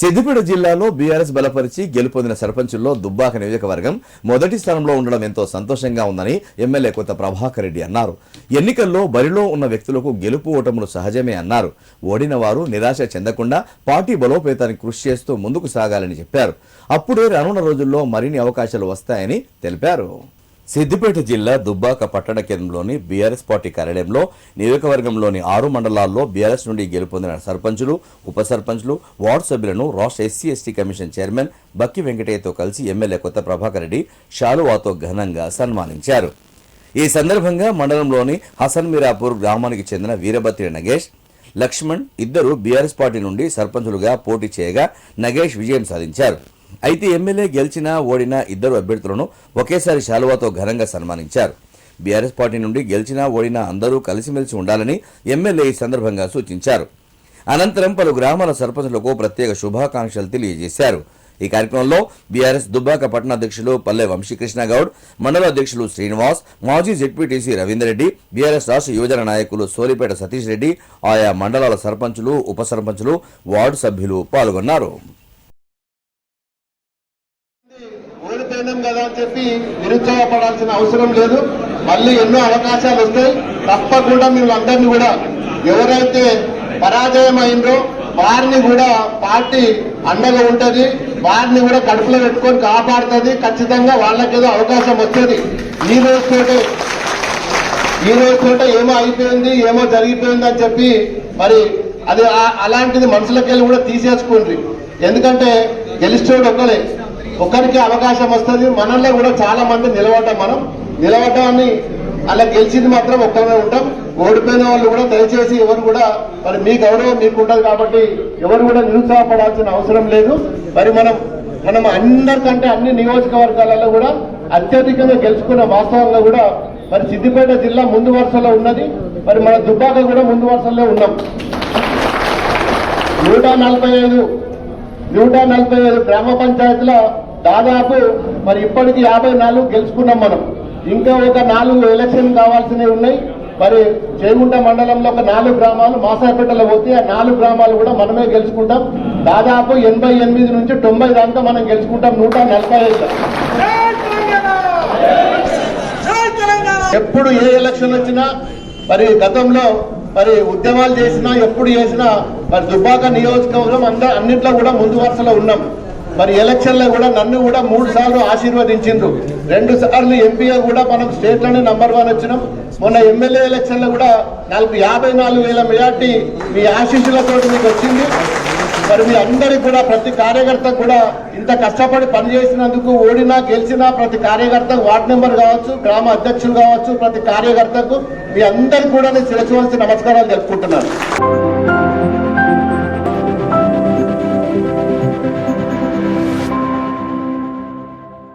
సిద్దిపేట జిల్లాలో బీఆర్ఎస్ బలపరిచి గెలుపొందిన సర్పంచుల్లో దుబ్బాక నియోజకవర్గం మొదటి స్థానంలో ఉండడం ఎంతో సంతోషంగా ఉందని ఎమ్మెల్యే కొత్త ప్రభాకర్ రెడ్డి అన్నారు. ఎన్నికల్లో బరిలో ఉన్న వ్యక్తులకు గెలుపు ఓటములు సహజమే అన్నారు. ఓడిన వారు నిరాశ చెందకుండా పార్టీ బలోపేతానికి కృషి చేస్తూ ముందుకు సాగాలని చెప్పారు. అప్పుడే రానున్న రోజుల్లో మరిన్ని అవకాశాలు వస్తాయని తెలిపారు. సిద్దిపేట జిల్లా దుబ్బాక పట్టణ కేంద్రంలోని బీఆర్ఎస్ పార్టీ కార్యాలయంలో నియోజకవర్గంలోని ఆరు మండలాల్లో బీఆర్ఎస్ నుండి గెలుపొందిన సర్పంచులు ఉప సర్పంచులు వార్డు సభ్యులను రాష్ట్ర SC ST commission chairman Bakki వెంకటయ్యతో కలిసి ఎమ్మెల్యే కొత్త ప్రభాకర్ రెడ్డి షాలువాతో ఘనంగా సన్మానించారు. ఈ సందర్భంగా మండలంలోని హసన్ మీరాపూర్ గ్రామానికి చెందిన వీరభద్రి నగేష్ లక్ష్మణ్ ఇద్దరు బీఆర్ఎస్ పార్టీ నుండి సర్పంచులుగా పోటీ చేయగా నగేష్ విజయం సాధించారు. అయితే ఎమ్మెల్యే గెలిచినా ఓడినా ఇద్దరు అభ్యర్థులను ఒకేసారి శాలువాతో ఘనంగా సన్మానించారు. బీఆర్ఎస్ పార్టీ నుండి గెలిచినా ఓడినా అందరూ కలిసిమెలిసి ఉండాలని ఎమ్మెల్యే ఈ సందర్భంగా సూచించారు. అనంతరం పలు గ్రామాల సర్పంచులకు ప్రత్యేక శుభాకాంక్షలు తెలియజేశారు. ఈ కార్యక్రమంలో బీఆర్ఎస్ దుబ్బాక పట్టణ అధ్యక్షులు పల్లె వంశీకృష్ణ గౌడ్ మండల అధ్యక్షులు శ్రీనివాస్ మాజీ జెడ్పీటీసీ రవీందర్ రెడ్డి బీఆర్ఎస్ రాష్ట్ర యువజన నాయకులు సోలిపేట సతీష్ రెడ్డి ఆయా మండలాల సర్పంచులు ఉప సర్పంచులు వార్డు సభ్యులు పాల్గొన్నారు. ఓడిపోయినాం కదా అని చెప్పి నిరుత్సాహపడాల్సిన అవసరం లేదు. మళ్ళీ ఎన్నో అవకాశాలు వస్తాయి. తప్పకుండా మేము అందరినీ కూడా ఎవరైతే పరాజయం అయిందో వారిని కూడా పార్టీ అండగా ఉంటది. వారిని కూడా కడుపులో పెట్టుకొని కాపాడుతుంది. ఖచ్చితంగా వాళ్ళకేదో అవకాశం వస్తుంది. ఈ రోజుతోటే ఈ రోజు ఏమో అయిపోయింది ఏమో జరిగిపోయింది అని చెప్పి మరి అది అలాంటిది మనుషులకెళ్ళి కూడా తీసేసుకోండి ఎందుకంటే గెలిచోడు ఒక్కలే ఒకరికి అవకాశం వస్తుంది మనల్లో కూడా చాలా మంది నిలబడ్డాం మనం. నిలబడ్డామని అలా గెలిచింది మాత్రం ఒక్కమే ఉంటాం. ఓడిపోయిన వాళ్ళు కూడా దయచేసి ఎవరు కూడా మరి మీ గౌరవం మీకు ఉంటుంది కాబట్టి ఎవరు కూడా నిరుత్సాహపడాల్సిన అవసరం లేదు. మరి మనం మనం అందరికంటే అన్ని నియోజకవర్గాలలో కూడా అత్యధికంగా గెలుచుకున్న వాస్తవంగా కూడా మరి సిద్దిపేట జిల్లా ముందు వరుసలో ఉన్నది. మరి మన దుబ్బాక కూడా ముందు వరుసలో ఉన్నాం. నూట నలభై ఐదు నూట నలభై ఐదు గ్రామ పంచాయతీల దాదాపు మరి ఇప్పటికి యాభై నాలుగు గెలుచుకున్నాం మనం. ఇంకా ఒక నాలుగు ఎలక్షన్ కావాల్సినవి ఉన్నాయి. మరి చేగుంట మండలంలో ఒక నాలుగు గ్రామాలు మాసాపేటలో పోతే ఆ నాలుగు గ్రామాలు కూడా మనమే గెలుచుకుంటాం. దాదాపు ఎనభై ఎనిమిది నుంచి తొంభై దాకా మనం గెలుచుకుంటాం. నూట నలభై ఐదు. ఎప్పుడు ఏ ఎలక్షన్ వచ్చినా మరి గతంలో మరి ఉద్యమాలు చేసినా ఎప్పుడు చేసినా మరి దుబ్బాక నియోజకవర్గం అంత అన్నింటిలో కూడా ముందు వరుసలో ఉన్నాం. మరి ఎలక్షన్లో కూడా నన్ను కూడా మూడు సార్లు ఆశీర్వదించిండ్రు. రెండు సార్లు ఎంపీగా కూడా మనం స్టేట్లోనే నంబర్ వన్ వచ్చినాం. మొన్న ఎమ్మెల్యే ఎలక్షన్లో కూడా నాలుగు యాభై నాలుగు వేల మెజార్టీ మీ ఆశీస్సులతో మీకు వచ్చింది. మరి మీ అందరికి కూడా ప్రతి కార్యకర్త కూడా ఇంత కష్టపడి పనిచేసినందుకు ఓడినా గెలిచినా ప్రతి కార్యకర్తకు వార్డు మెంబర్ కావచ్చు గ్రామ అధ్యక్షులు కావచ్చు ప్రతి కార్యకర్తకు మీ అందరికి కూడా నేను శిరస్సు నమస్కారాలు తెలుపుకుంటున్నాను.